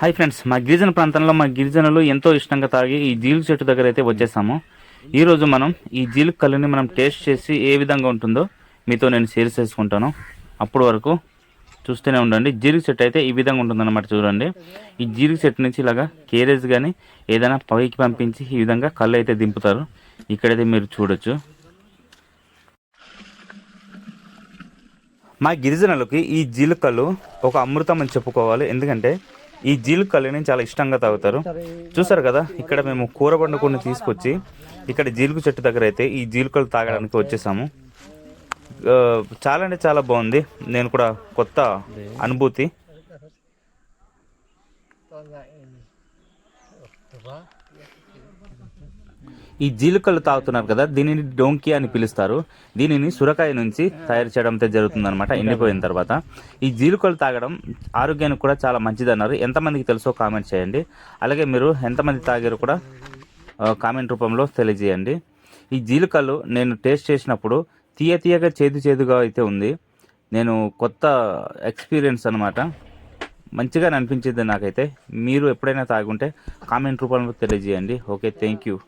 Hi friends మా గిరిజన ప్రాంతంలో మా గిరిజనులు ఎంతో ఇష్టంగా తాగి ఈ జీలుగు చెట్టు దగ్గర అయితే వచ్చేసాము. ఈరోజు మనం ఈ జీలుగు కళ్ళని మనం టేస్ట్ చేసి ఏ విధంగా ఉంటుందో మీతో నేను షేర్ చేసుకుంటాను. అప్పటి వరకు చూస్తూనే ఉండండి జీలుగు చెట్టు అయితే ఈ విధంగా ఉంటుందన్నమాట చూడండి. ఈ జీలుగు చెట్టు నుంచి ఇలాగా కేరేజ్ కానీ ఏదైనా పైకి పంపించి ఈ విధంగా కళ్ళు అయితే దింపుతారు. ఇక్కడైతే మీరు చూడొచ్చు. మా గిరిజనులకి ఈ జీలుకలు ఒక అమృతం అని చెప్పుకోవాలి. ఎందుకంటే ఈ జీలుకల్ని చాలా ఇష్టంగా తాగుతారు. చూసారు కదా ఇక్కడ మేము కూర వండుకొని తీసుకొచ్చి ఇక్కడ జీలుగు చెట్టు దగ్గర అయితే ఈ జీలుకలు తాగడానికి వచ్చేసాము. చాలా అంటే చాలా బాగుంది. నేను కూడా కొత్త అనుభూతి. ఈ జీలుకలు తాగుతున్నారు కదా దీనిని డోంకి అని పిలుస్తారు. దీనిని సురకాయ నుంచి తయారు చేయడం అయితే ఎండిపోయిన తర్వాత. ఈ జీలుకలు తాగడం ఆరోగ్యానికి కూడా చాలా మంచిది అన్నారు ఎంతమందికి తెలుసో కామెంట్ చేయండి. అలాగే మీరు ఎంతమంది తాగారు కూడా కామెంట్ రూపంలో తెలియజేయండి. ఈ జీలుకలు నేను టేస్ట్ చేసినప్పుడు తీయ తీయగా చేదు చేదుగా అయితే ఉంది. నేను కొత్త ఎక్స్పీరియన్స్ అనమాట మంచిగా అనిపించింది నాకైతే. మీరు ఎప్పుడైనా తాగుంటే కామెంట్ రూపంలో తెలియజేయండి. Okay thank you.